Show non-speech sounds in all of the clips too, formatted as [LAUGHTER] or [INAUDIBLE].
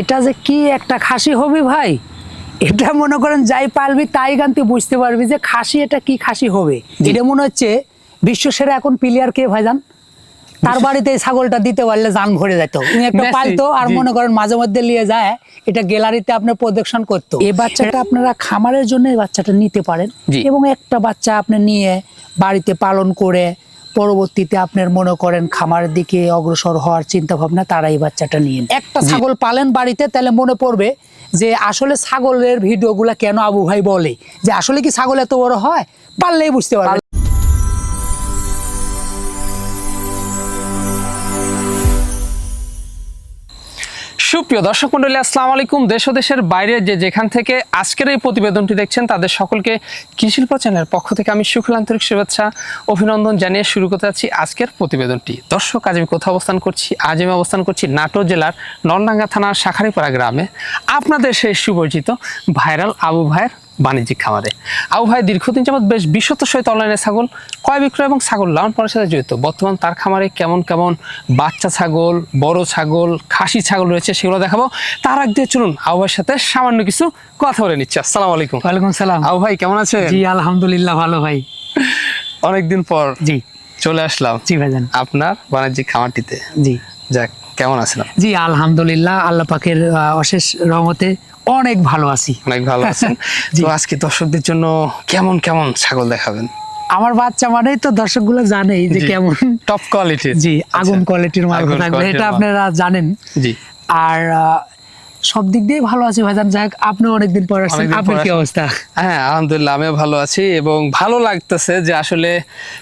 এটা যে কি একটা খাসি হবে ভাই? এটা মনে করেন যাই পারবি তাই গান তুই বুঝতে পারবি যে খাসি এটা কি খাসি হবে। এটা মনে হচ্ছে বিশ্ব সেরা এখন প্লেয়ার কে ভাইজান তার বাড়িতে ছাগলটা দিতে পারলে জান ভরে যেত একটা পালতো আর মনে করেন মাঝে মধ্যে নিয়ে যায় এটা গ্যালারিতে আপনার প্রদর্শন করতো। এই বাচ্চাটা আপনারা খামারের জন্য এই বাচ্চাটা নিতে পারেন এবং একটা বাচ্চা আপনি নিয়ে বাড়িতে পালন করে পরবর্তীতে আপনার মনে করেন খামারের দিকে অগ্রসর হওয়ার চিন্তা ভাবনা তারা এই বাচ্চাটা নিয়ে একটা ছাগল পালেন বাড়িতে, তাহলে মনে পড়বে যে আসলে ছাগলের ভিডিওগুলা কেন আবু ভাই বলে? যে আসলে কি ছাগল এত বড় হয়? পারলেই বুঝতে পারবে সুপ্রিয় দর্শক মন্ডলী, আসসালামু আলাইকুম। দেশ দেশের বাইরে যে যেখান থেকে আজকের এই প্রতিবেদনটি দেখছেন, তাদের সকলকে কৃষিল্প চ্যানেলের পক্ষ থেকে আমি সুখল আন্তরিক শুভেচ্ছা, অভিনন্দন জানিয়ে শুরু করতে যাচ্ছি আজকের প্রতিবেদনটি। দর্শক, আজ আমি কোথাও অবস্থান করছি? আজ আমি অবস্থান করছি নাটোর জেলার নলডাঙ্গা থানার শাখারিপাড়া গ্রামে। আপনাদের সেই সুপরিচিত ভাইরাল আবু ভাইয়ের বাণিজ্যিক খামারে। আবু ভাই দীর্ঘদিন যাবৎ বেশ বিশ্বত সহিত অনলাইনে ছাগল ক্রয় বিক্রয় এবং ছাগল লালন পালনের সাথে জড়িত। বর্তমান তার খামারে কেমন কেমন বাচ্চা ছাগল বড় ছাগল খাসি ছাগল রয়েছে সেগুলো দেখাবো। তার আগ দিয়ে চলুন আবু ভাইয়ের সাথে সামান্য কিছু কথা বলে নিচ্ছি। আসসালামু আলাইকুম। ওয়ালাইকুম সালাম। আবু ভাই কেমন আছেন? জি আলহামদুলিল্লাহ ভালো ভাই। অনেকদিন পর জি। চলে আসলাম জি ভাইজান। আপনার বাণিজ্যিক খামারটিতে। জি। যাক কেমন আছেন? জি আলহামদুলিল্লাহ আল্লাহ পাকের অশেষ রহমতে অনেক ভালো আছি। অনেক ভালো [LAUGHS] আছেন। তো আজকে দর্শকদের জন্য কেমন কেমন ছাগল দেখাবেন? আমার বাচ্চা মানেই তো দর্শকগুলো জানেই যে কেমন। টপ কোয়ালিটির জি আগুন কোয়ালিটির মাল থাকবে এটা আপনারা জানেন। জি। আর সব দিক দিয়ে ভালো আছে ভাইজান। যাক আপনি অনেকদিন পর আসছেন। আপনার কি অবস্থা? হ্যাঁ আলহামদুলিল্লাহ আমিও ভালো আছি এবং ভালো লাগতেছে যে আসলে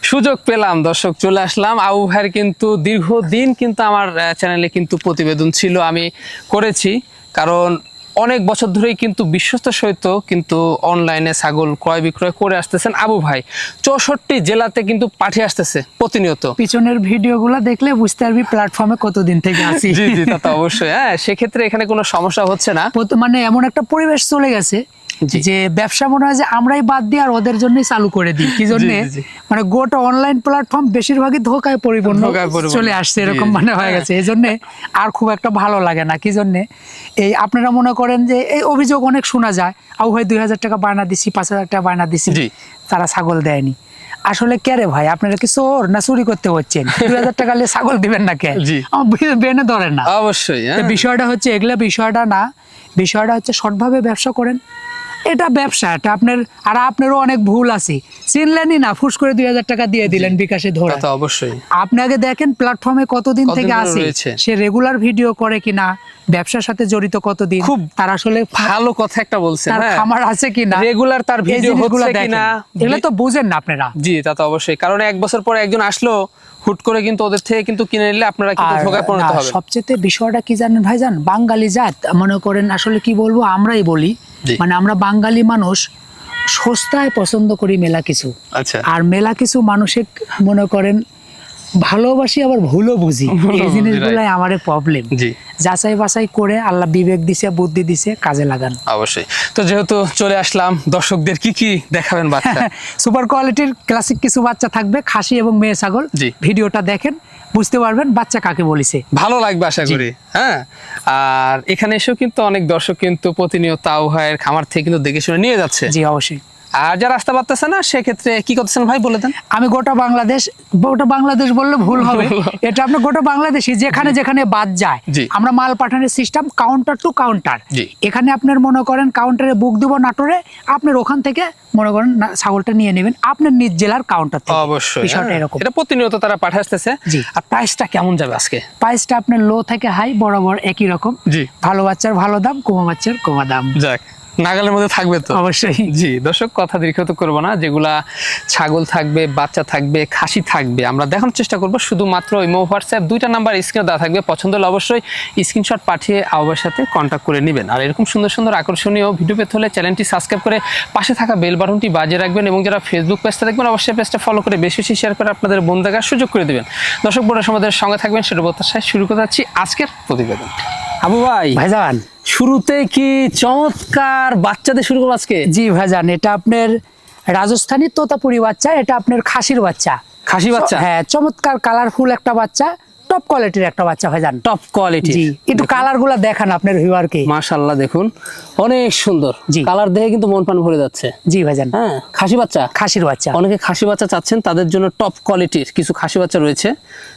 সুযোগ পেলাম। দর্শক চলে আসলাম। আবু ভাইয়ের কিন্তু দীর্ঘদিন কিন্তু আমার চ্যানেলে কিন্তু প্রতিবেদন ছিল আমি করেছি। কারণ অনেক বছর ধরেই কিন্তু বিশ্বস্ত সহিত কিন্তু অনলাইনে ছাগল ক্রয় বিক্রয় করে আসতেছেন আবু ভাই। চৌষট্টি জেলাতে কিন্তু পাঠিয়ে আসতেছে প্রতিনিয়ত। পিছনের ভিডিও ভিডিওগুলো দেখলে বুঝতে পারবি প্ল্যাটফর্মে কতদিন থেকে আসি জি জি তা তো অবশ্যই। হ্যাঁ সেক্ষেত্রে এখানে কোনো সমস্যা হচ্ছে না। মানে এমন একটা পরিবেশ চলে গেছে। যে ব্যবসা মনে হয় যে আমরাই বাদ দিই আর ওদের জন্যই চালু করে দিই। কি জন্য। মানে গোটা অনলাইন প্ল্যাটফর্ম বেশিরভাগই ধোকায় পরিপূর্ণ চলে আসছে এরকম। মানে হয়ে হ্যাঁ। গেছে। এই জন্য আর খুব একটা ভালো লাগে না। কি জন্য? এই আপনারা মনে করেন যে এই অভিযোগ অনেক শোনা যায়। আউ ভাই দুই হাজার টাকা বায়না দিছি পাঁচ হাজার টাকা বায়না দিছি। তারা ছাগল দেয়নি। আসলে কে রে ভাই? আপনারা কি চোর না চুরি করতে হচ্ছেন? [LAUGHS] দুই হাজার টাকা নিয়ে ছাগল দিবেন না কে? বেনে ধরেন না। অবশ্যই হ্যাঁ। বিষয়টা হচ্ছে এগুলা বিষয়টা না বিষয়টা হচ্ছে সৎভাবে ব্যবসা করেন। এটা ব্যবসা এটা আপনার আর আপনারও অনেক ভুল আছে। চিনলেনই না ফুস করে দুই হাজার টাকা দিয়ে দিলেন বিকাশে ধরে। তো অবশ্যই। আপনি আগে দেখেন প্ল্যাটফর্মে কতদিন থেকে আছে? সে রেগুলার ভিডিও করে কিনা ব্যবসার সাথে জড়িত কতদিন খুব তার আসলে ভালো কথা একটা বলছে তার হ্যাঁ। খামার আছে কিনা রেগুলার তার ভিডিও হচ্ছে। কিনা? এগুলো তো বুঝেন না আপনারা। জি তা তো অবশ্যই। কারণ এক বছর পরে একজন আসলো হুট করে কিন্তু ওদের থেকে কিন্তু কিনে নিলে আপনারা কিন্তু ঠকায় পড়তে পরিণত হবে। সবচেয়ে বিষয়টা কি জানেন ভাইজান? বাঙালি জাত মনে করেন আসলে কি বলব আমরাই বলি। মানে আমরা বাঙালি মানুষ সস্তায় পছন্দ করি মেলা কিছু আচ্ছা। আর মেলা কিছু মানুষের মনে করেন ভালোবাসি আবার ভুলও বুঝি। এই জিনিসগুলাই আমারে প্রবলেম জি। যাচাই বাছাই করে আল্লাহ বিবেক দিছে বুদ্ধি দিছে কাজে লাগান। অবশ্যই। তো যেহেতু চলে আসলাম দর্শকদের কি কি দেখাবেন বাচ্চা? সুপার কোয়ালিটির ক্লাসিক কিছু বাচ্চা থাকবে খাসি এবং মেয়ে ছাগল। জি। ভিডিওটা দেখেন বুঝতে পারবেন বাচ্চা কাকে বলিছে। ভালো লাগবে আশা করি হ্যাঁ? আর এখানে এসেও কিন্তু অনেক দর্শক কিন্তু প্রতিনিয়ত আবহাওয়ার খামার থেকে কিন্তু দেখে শুনে নিয়ে যাচ্ছে। জি অবশ্যই। আর যারা আসতে পারতেছে না সেক্ষেত্রে কি করতেছেন ভাই বলে দেন। আমি গোটা বাংলাদেশ গোটা বাংলাদেশ বললে ভুল [LAUGHS] হবে। এটা আপনার গোটা বাংলাদেশি যেখানে যেখানে বাদ যায় আমরা মাল পাঠানোর সিস্টেম কাউন্টার টু কাউন্টার এখানে আপনার মনে করেন কাউন্টারে বুক দিব নাটোরে আপনার ওখান থেকে মনে করেন ছাগলটা নিয়ে নেবেন। আপনার নিজ জেলার কাউন্টার থেকে। অবশ্যই বিষয়টা হ্যাঁ। এরকম। এটা প্রতিনিয়ত তারা জি। আর প্রাইসটা কেমন যাবে আজকে? প্রাইসটা আপনার লো থেকে হাই বরাবর একই রকম। ভালো বাচ্চার ভালো দাম কমা বাচ্চার কমা দাম। যাক। নাগালের মধ্যে থাকবে তো? অবশ্যই। জি দর্শক কথা দীর্ঘত করব না। যেগুলা ছাগল থাকবে বাচ্চা থাকবে খাসি থাকবে আমরা দেখানোর চেষ্টা করব। শুধুমাত্র ইমো হোয়াটসঅ্যাপ দুইটা নাম্বার স্ক্রিনে দেওয়া থাকবে। পছন্দ হলে অবশ্যই স্ক্রিনশট পাঠিয়ে আহ্বার সাথে কন্ট্যাক্ট করে নেবেন। আর এরকম সুন্দর সুন্দর আকর্ষণীয় ভিডিও পেতে হলে চ্যানেলটি সাবস্ক্রাইব করে পাশে থাকা বেল বাটনটি বাজিয়ে রাখবেন এবং যারা ফেসবুক পেজটা দেখবেন অবশ্যই পেজটা ফলো করে বেশি বেশি শেয়ার করে আপনাদের বন্ধু দেখার সুযোগ করে দেবেন। দর্শক বড় সমাজের সঙ্গে থাকবেন সেটা প্রত্যাশায় শুরু করতে যাচ্ছি আজকের প্রতিবেদন। আবু ভাই ভাইজান। শুরুতে কি চমৎকার বাচ্চাদের শুরু করব আজকে? জি ভাইজান এটা আপনার রাজস্থানী তোতাপুরি বাচ্চা এটা আপনার খাসির বাচ্চা। খাসি বাচ্চা? হ্যাঁ চমৎকার কালারফুল একটা বাচ্চা। টপ কোয়ালিটির একটা বাচ্চা ভাইজান টপ কোয়ালিটি জি। একটু কালারগুলা দেখান আপনার ভিউয়ারকে মাশাল্লাহ দেখুন। অনেক সুন্দর। জি। কালার দেখে কিন্তু মন প্রাণ ভরে যাচ্ছে। জি ভাইজান। হ্যাঁ খাসি বাচ্চা। খাসির বাচ্চা। অনেকে খাসি বাচ্চা চাচ্ছেন তাদের জন্য টপ কোয়ালিটির কিছু খাসি বাচ্চা রয়েছে।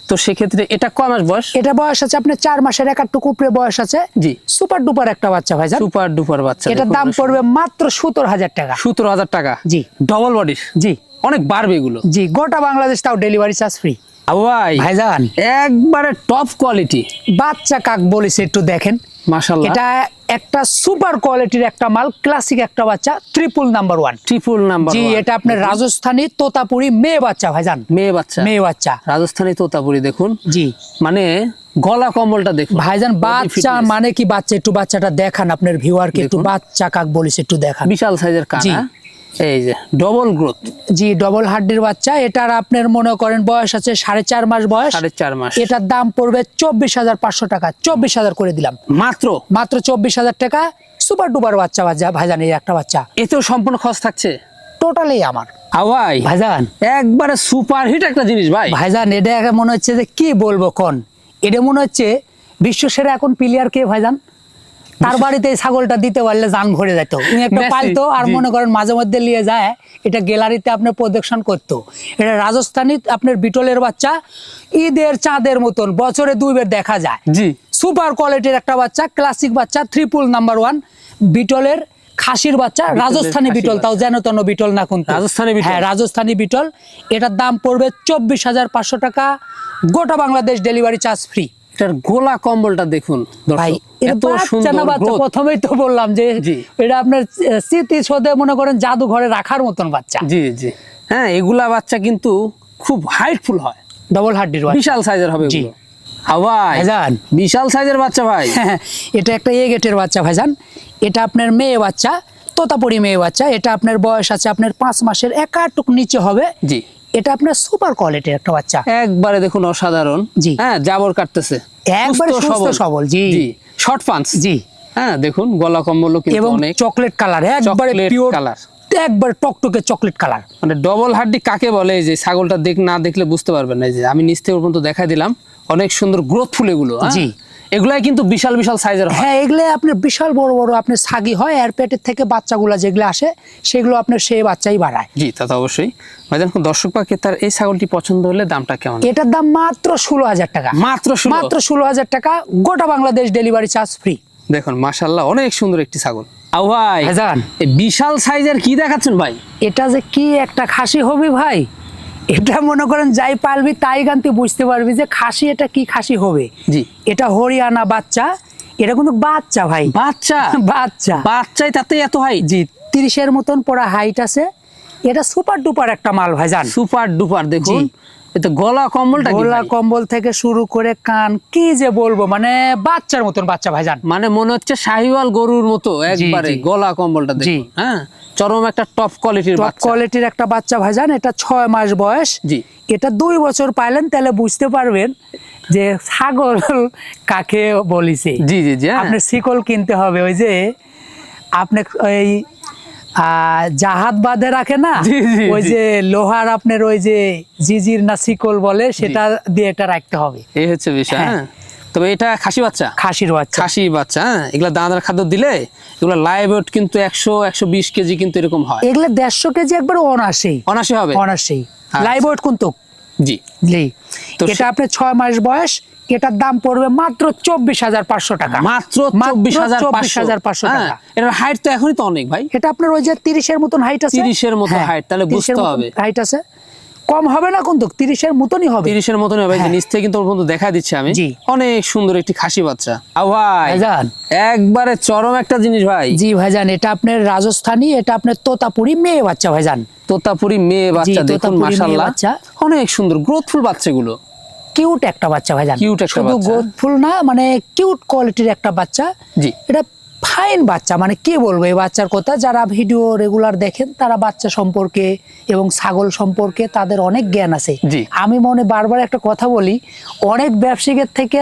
তো সেক্ষেত্রে এটা কয় মাস বয়স? এটা বয়স আছে আপনার চার মাসের এক একটু উপরে বয়স আছে। জি। সুপার ডুপার একটা বাচ্চা ভাইজান সুপার ডুপার বাচ্চা এটার দাম পড়বে মাত্র সত্তর হাজার টাকা। সতেরো হাজার টাকা। জি। ডবল বডির জি। অনেক বাড়বে এগুলো। জি গোটা বাংলাদেশ তাও ডেলিভারি চার্জ ফ্রি আবু ভাই ভাইজান। একবারে টপ কোয়ালিটি বাচ্চা কাক বলেছে একটু দেখেন। মাশাল্লাহ এটা একটা সুপার কোয়ালিটির একটা মাল ক্লাসিক একটা বাচ্চা triple number one triple number জি এটা আপনার রাজস্থানী তোতাপুরি মেয়ে বাচ্চা ভাইজান। মেয়ে বাচ্চা। মেয়ে বাচ্চা। রাজস্থানী তোতাপুরি দেখুন। জি। মানে গলা কম্বলটা দেখুন। ভাইজান বাচ্চা মানে কি বাচ্চা? একটু বাচ্চাটা দেখান আপনার ভিউয়ারকে একটু। বাচ্চা কাক বলিস একটু দেখান। বিশাল সাইজের জি। এই যে ডবল গ্রোথ জি ডবল হাড্ডির বাচ্চা। এটার আপনার মনে করেন বয়স আছে সাড়ে চার মাস বয়স। সাড়ে চার মাস। এটার দাম পড়বে চব্বিশ হাজার পাঁচশো টাকা। চব্বিশ হাজার করে দিলাম। মাত্র? মাত্র চব্বিশ হাজার টাকা। সুপার ডুপার বাচ্চা বাচ্চা ভাইজান এই একটা বাচ্চা। এতেও সম্পূর্ণ খরচ থাকছে? টোটালি আমার। হাওয়াই ভাইজান। একবারে সুপার হিট একটা জিনিস ভাই। ভাইজান এটা মনে হচ্ছে যে কি বলব কোন? এটা মনে হচ্ছে বিশ্ব সেরা এখন প্লেয়ার কে ভাইজান? তার বাড়িতে ছাগলটা দিতে পারলে জান ভরে যেত। উনি একটা পালতো আর মনে করেন মাঝে মধ্যে নিয়ে যায় এটা গ্যালারিতে আপনার প্রদর্শন করতো। এটা রাজস্থানী আপনার বিটলের বাচ্চা ঈদের চাঁদের মতন বছরে দুইবার দেখা যায়। জি। সুপার কোয়ালিটির একটা বাচ্চা ক্লাসিক বাচ্চা ত্রিপুল নাম্বার ওয়ান বিটলের খাসির বাচ্চা রাজস্থানী বিটল তাও যেন তেন বিটল না কিন্তু। রাজস্থানী হ্যাঁ রাজস্থানী বিটল। এটার দাম পড়বে চব্বিশ হাজার পাঁচশো টাকা। গোটা বাংলাদেশ ডেলিভারি চার্জ ফ্রি এটার গোলা কম্বলটা দেখুন এত সুন্দর প্রথমেই তো বললাম যে এটা আপনার স্মৃতি সদে মনে করেন জাদু ঘরে রাখার মতন বাচ্চা। জি জি। হ্যাঁ এগুলা বাচ্চা কিন্তু খুব হাইটফুল হয়। ডবল বিশাল সাইজের হবে জি। ভাইজান। বিশাল সাইজের বাচ্চা ভাই। হ্যাঁ, এটা একটা এ গেটের বাচ্চা ভাইজান। এটা আপনার মেয়ে বাচ্চা তোতাপুরি মেয়ে বাচ্চা। এটা আপনার বয়স আছে আপনার পাঁচ মাসের একাটুক নিচে হবে। জি। এটা আপনার সুপার কোয়ালিটির একটা বাচ্চা একবারে দেখুন অসাধারণ জি। হ্যাঁ জাবর কাটতেছে একবারে সুস্থ সবল, জি। শর্ট পাঞ্চ জি হ্যাঁ দেখুন গলা কম্বলও কিন্তু অনেক চকলেট কালার একবারে পিওর colour। একবার টকটকে চকলেট কালার মানে ডবল হাড্ডি কাকে বলে যে ছাগলটা দেখ না দেখলে বুঝতে পারবেন না যে আমি নিচ থেকে পর্যন্ত দেখা দিলাম অনেক সুন্দর গ্রোথফুল এগুলো হ্যাঁ? জি। এগুলাই কিন্তু বিশাল বিশাল সাইজের হয়। হ্যাঁ এগুলো আপনার বিশাল বড় বড় আপনার সাগি হয় আর পেটের থেকে বাচ্চাগুলা যেগুলো আসে সেগুলো আপনার সেই বাচ্চাই বাড়ায়। জি তা তো অবশ্যই। ভাইজান কোন দর্শক পাকে তার এই ছাগলটি পছন্দ হলে দামটা কেমন? এটার দাম মাত্র ষোলো হাজার টাকা। মাত্র ষোলো? মাত্র ষোলো হাজার টাকা গোটা বাংলাদেশ ডেলিভারি চার্জ ফ্রি। দেখুন মাশাল্লাহ অনেক সুন্দর একটি ছাগল। আও ভাই ভাইজান। এই বিশাল সাইজের কি দেখাচ্ছেন ভাই? এটা যে কি একটা খাসি হবে ভাই? এটা মনে করেন যাই পারবি তাই গান তুই বুঝতে পারবি যে খাসি এটা কি খাসি হবে। জি। এটা হরিয়ানা বাচ্চা এটা কিন্তু বাচ্চা ভাই। বাচ্চা? [LAUGHS] বাচ্চা। বাচ্চাই তাতে এত হাই? জি তিরিশের মতন পড়া হাইট আছে। এটা সুপার ডুপার একটা মাল ভাই জান। সুপার ডুপার দেখুন। এতে গলা কম্বলটা গোলা? কম্বল থেকে শুরু করে কান কি যে বলব মানে বাচ্চার মতন বাচ্চা ভাইজান মানে মনে হচ্ছে শাহিওয়াল গরুর মতো একবারে গলা কম্বলটা জি। হ্যাঁ চরম একটা টপ কোয়ালিটির টপ কোয়ালিটির একটা বাচ্চা ভাইজান এটা ছয় মাস বয়স জি। এটা দুই বছর পাইলেন তাহলে বুঝতে পারবেন যে ছাগল কাকে বলিছে জি জি জি হ্যাঁ। আপনি শিকল কিনতে হবে ওই যে আপনি আহ, জাহাজ বাঁধে রাখে না? ওই যে লোহার আপনার ওই যে জিজির না শিকল বলে সেটা দিয়ে এটা রাখতে হবে। এই হচ্ছে বিষয় হ্যাঁ। হ্যাঁ। তবে এটা খাসি বাচ্চা? খাসির বাচ্চা। খাসি বাচ্চা হ্যাঁ। এগুলা দানাদার খাদ্য দিলে এগুলা লাইভ ওয়েট কিন্তু একশো একশো বিশ কেজি কিন্তু এরকম হয়। এগুলো দেড়শো কেজি একবার অনাসেই অনাশি হবে? অনাসেই। লাইভ ওয়েট কিন্তু। জি। জি। তো এটা আপনার ছয় মাস বয়স এটার দাম পড়বে মাত্র চব্বিশ হাজার পাঁচশো টাকা। মাত্র চব্বিশ হাজার চব্বিশ হাজার পাঁচশো হ্যাঁ টাকা। এটার হাইট তো এখনই তো অনেক ভাই। এটা আপনার ওই যে তিরিশের মতন হাইট আছে? 30 এর মতো height, তাহলে বুঝতে হবে। হাইট আছে। কম হবে না কিন্তু তিরিশের মতনই হবে। তিরিশের মতন হবে হ্যাঁ। নিচ থেকে কিন্তু পর্যন্ত দেখা দিচ্ছি আমি। অনেক সুন্দর একটি খাসি বাচ্চা। ভাই। একবারে চরম একটা জিনিস ভাই। জি ভাইজান এটা আপনার রাজস্থানী এটা আপনার তোতাপুরি মেয়ে বাচ্চা ভাইজান। তোতাপুরি মেয়ে বাচ্চা দেখুন বাচ্চা। অনেক সুন্দর গ্রোথফুল বাচ্চাগুলো। কিউট একটা বাচ্চা ভাইজান Cute একটা শুধু। গোদফুল না মানে কিউট কোয়ালিটির একটা বাচ্চা জি। এটা ফাইন বাচ্চা মানে কি বলব এই বাচ্চার কথা যারা ভিডিও রেগুলার দেখেন তারা বাচ্চা সম্পর্কে এবং ছাগল সম্পর্কে তাদের অনেক জ্ঞান আছে। আমি মনে বারবার একটা কথা বলি অনেক ব্যবসায়িকের থেকে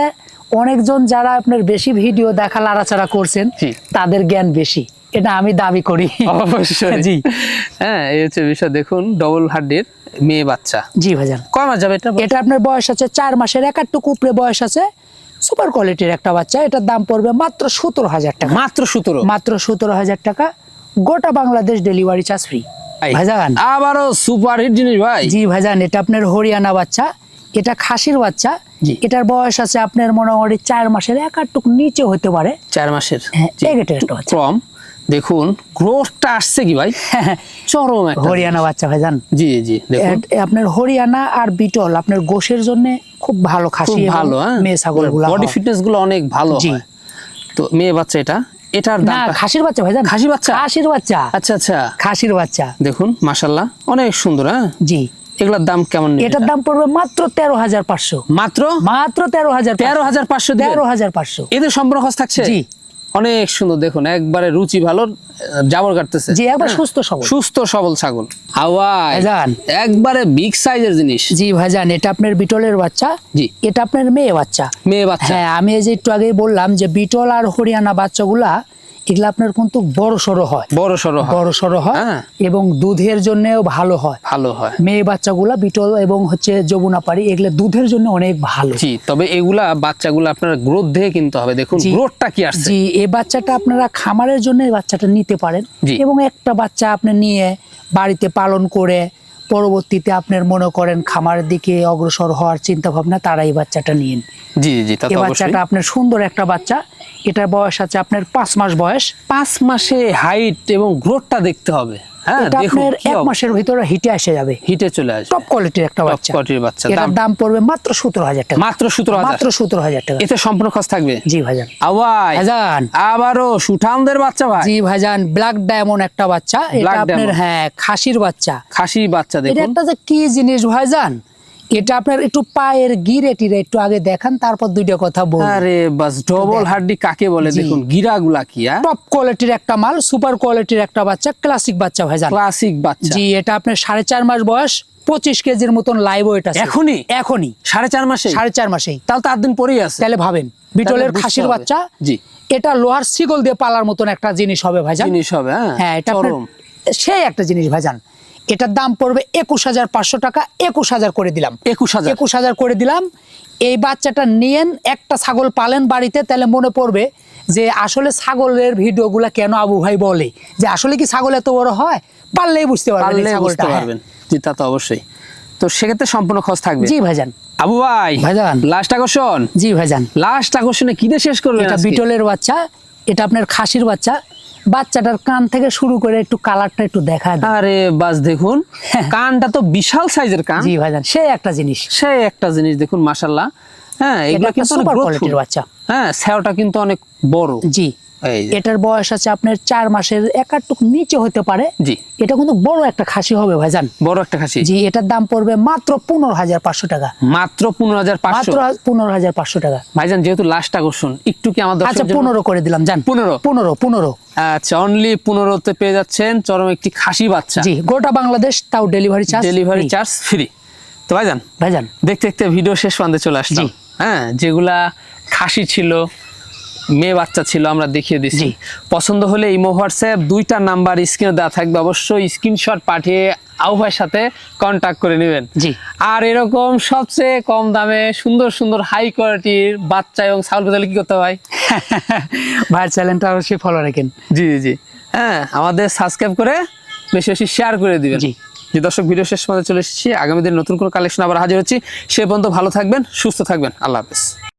অনেকজন যারা আপনার বেশি ভিডিও দেখা লাড়াচাড়া করছেন তাদের জ্ঞান বেশি এটা আমি দাবি করি। অবশ্যই। জি। হ্যাঁ এই হচ্ছে বিষয়। দেখুন ডবল হাড্ডির মেয়ে বাচ্চা। জি ভাইজান। কয় মাস যাবে এটা এটা আপনার বয়স আছে চার মাসের একাটুকু উপরে বয়স আছে। সুপার কোয়ালিটির একটা বাচ্চা এটার দাম পড়বে মাত্র সতেরো হাজার টাকা। মাত্র সতেরো? মাত্র সতেরো হাজার টাকা। গোটা বাংলাদেশ ডেলিভারি চার্জ ফ্রি ভাইজান। আবারও সুপার হিট জিনিস ভাই। জি ভাইজান এটা আপনার হরিয়ানা বাচ্চা। এটা খাসির বাচ্চা। এটার বয়স আছে আপনার মোটামুটি চার মাসের একাটুক নিচে হতে পারে। চার মাসের। হ্যাঁ। একটা কম দেখুন গ্রোথটা আসছে কি ভাই? [LAUGHS] চরম হরিয়ানা বাচ্চা ভাইজান। জি জি দেখুন। আপনার হরিয়ানা আর বিটল আপনার গোশের জন্য খুব ভালো খাসি ভালো হ্যাঁ? মেয়ে ছাগলগুলা বডি ফিটনেসগুলো অনেক ভালো জি। হয়। তো মেয়ে বাচ্চা এটা? এটার দাম খাসির বাচ্চা ভাইজান। খাসি বাচ্চা? খাসির বাচ্চা। আচ্ছা আচ্ছা। খাসির বাচ্চা। দেখুন মাশাল্লাহ অনেক সুন্দর হ্যাঁ? জি। এগুলোর দাম কেমন এটার দাম পড়বে মাত্র তেরো হাজার পাঁচশো। মাত্র? মাত্র তেরো হাজার তেরো হাজার পাঁচশো তেরো হাজার পাঁচশো। এদের সম্পূর্ণ খরচ থাকছে? জি। অনেক সুন্দর দেখুন একবারে রুচি ভালো জাবর কাটতেছে জি একবার হ্যাঁ। সুস্থ সবল সুস্থ সবল ছাগল হাওয়া ভাইজান। একবারে বিগ সাইজের জিনিস জি ভাইজান এটা আপনার বিটলের বাচ্চা জি। এটা আপনার মেয়ে বাচ্চা মেয়ে বাচ্চা হ্যাঁ আমি এই যে একটু আগেই বললাম যে বিটল আর হরিয়ানা বাচ্চাগুলা এগুলা আপনার কিন্তু বড় সড়ো হয়। বড় সড়ো হয়। বড় সড়ো হয় হ্যাঁ। এবং দুধের জন্যও ভালো হয়। ভালো হয়। মেয়ে বাচ্চাগুলা বিটল এবং হচ্ছে যমুনা পাড়ি এগুলো দুধের জন্য অনেক ভালো। জি তবে এগুলা বাচ্চাগুলো আপনার গ্রোথ দিয়ে কিনতে হবে। দেখুন গ্রোথটা কি আসছে? জি এই বাচ্চাটা আপনারা খামারের জন্য এই বাচ্চাটা নিতে পারেন এবং একটা বাচ্চা আপনি নিয়ে বাড়িতে পালন করে পরবর্তীতে আপনার মনে করেন খামারের দিকে অগ্রসর হওয়ার চিন্তা ভাবনা তারাই বাচ্চাটা নিন জি জি এই বাচ্চাটা আপনার সুন্দর একটা বাচ্চা। এটার বয়স আছে আপনার পাঁচ মাস বয়স। পাঁচ মাসে হাইট এবং গ্রোথটা দেখতে হবে। এটা আপনার এক মাসের ভিতরে হিটে যাবে। হিটে চলে আসবে। টপ কোয়ালিটির একটা বাচ্চা। quality-র বাচ্চা। এটার দাম? পড়বে মাত্র সতেরো হাজার টাকা। মাত্র মাত্র সতেরো হাজার টাকা। এতে সম্পূর্ণ খরচ থাকবে? জি ভাইজান। আওয়াই। ভাইজান। সুঠামদের বাচ্চা ভাই। জি ভাইজান ব্ল্যাক ডায়মন্ড একটা বাচ্চা। এটা আপনার হ্যাঁ খাসির বাচ্চা। খাসি বাচ্চা এটা একটা যে কি জিনিস ভাইজান? এটা আপনার একটু পায়ের গিরে টিরে একটু আগে দেখান তারপর দুইটা কথা বল আরে বাস ডবল হাড্ডি কাকে বলে। দেখুন গিরাগুলা কি হ্যাঁ? টপ কোয়ালিটির একটা মাল সুপার কোয়ালিটির একটা বাচ্চা ক্লাসিক বাচ্চা ভাইজান। ক্লাসিক বাচ্চা। জি এটা আপনার সাড়ে চার মাস বয়স পঁচিশ কেজির মতন লাইভ ওয়েট আছে। এখনই? এখনই। সাড়ে চার মাসে? সাড়ে চার মাসেই তাহলে তো আট দিন পরেই আছে। তাহলে ভাবেন বিটলের খাসির বাচ্চা জি। এটা লোহার সিগল দিয়ে পালার মতন একটা জিনিস হবে ভাইজান। জিনিস হবে হ্যাঁ। হ্যাঁ এটা সেই একটা জিনিস ভাইজান। এটার দাম পড়বে একুশ হাজার পাঁচশো টাকা একুশ হাজার করে দিলাম। একুশ হাজার। একুশ হাজার করে দিলাম। এই বাচ্চাটা নিয়েন একটা ছাগল পালেন বাড়িতে তাহলে মনে পড়বে যে আসলে ছাগলের ভিডিওগুলা কেন আবু ভাই বলে? যে আসলে কি ছাগল এত বড় হয়? পারলেই বুঝতে পারবেন ছাগলটা। পারবেন। জি তা তো অবশ্যই। তো সেক্ষেত্রে সম্পূর্ণ খরচ থাকবে। জি ভাইজান। আবু ভাই ভাইজান। লাস্ট আকর্ষণ। জি ভাইজান। লাস্ট আকর্ষণে কি দিয়ে শেষ করবেন এটা বিটলের বাচ্চা এটা আপনার খাসির বাচ্চা। বাচ্চাটার কান থেকে শুরু করে একটু কালারটা একটু দেখা আরে বাস দেখুন কানটা তো বিশাল সাইজের কান। জি ভাইজান সেই একটা জিনিস। সেই একটা জিনিস দেখুন মাশাল্লাহ হ্যাঁ এগুলো কিন্তু অনেক বড় বাচ্চা। হ্যাঁ স্যাওটা কিন্তু অনেক বড়। জি। এটার বয়স আছে আপনার চার মাসের একাটুক নিচে হতে পারে। জি। এটা কিন্তু বড় একটা খাসি হবে ভাইজান। বড় একটা খাসি। জি এটার দাম পড়বে মাত্র পনেরো হাজার পাঁচশো টাকা। মাত্র পনেরো হাজার পাঁচশো। মাত্র পনেরো হাজার পাঁচশো টাকা। ভাইজান যেহেতু লাস্ট আকর্ষণ একটু কি আমাদের আচ্ছা পনেরো করে দিলাম জান। পনেরো? পনেরো পনেরো। আচ্ছা অনলি পনেরোতে পেয়ে যাচ্ছেন চরম একটি খাসি বাচ্চা। জি গোটা বাংলাদেশ তাও delivery charge delivery charge free তো ভাইজান ভাইজান। দেখতে দেখতে ভিডিও শেষ প্রান্তে চলে জি। হ্যাঁ যেগুলা খাসি ছিল মেয়ে বাচ্চা ছিল আমরা দেখিয়ে দিচ্ছি পছন্দ হলে ইমো হোয়াটসঅ্যাপ দুইটা নাম্বার স্ক্রিনে দেওয়া থাকবে। অবশ্যই স্ক্রিনশট পাঠিয়ে আবহাওয়ার সাথে কন্ট্যাক্ট করে নেবেন। জি। আর এরকম সবচেয়ে কম দামে সুন্দর সুন্দর হাই কোয়ালিটির বাচ্চা এবং ছাগল পেতে কি করতে হয়? [LAUGHS] ভাইয়ের চ্যানেলটা অবশ্যই ফলো রাখেন। জি জি, জি। হ্যাঁ আমাদের সাবস্ক্রাইব করে বেশি বেশি শেয়ার করে দিবেন। জি। যে দর্শক ভিডিও শেষ পর্যন্ত চলে এসেছি আগামী দিন নতুন কোনো কালেকশন আবার হাজির হচ্ছি। সে পর্যন্ত ভালো থাকবেন সুস্থ থাকবেন। আল্লাহ হাফেজ।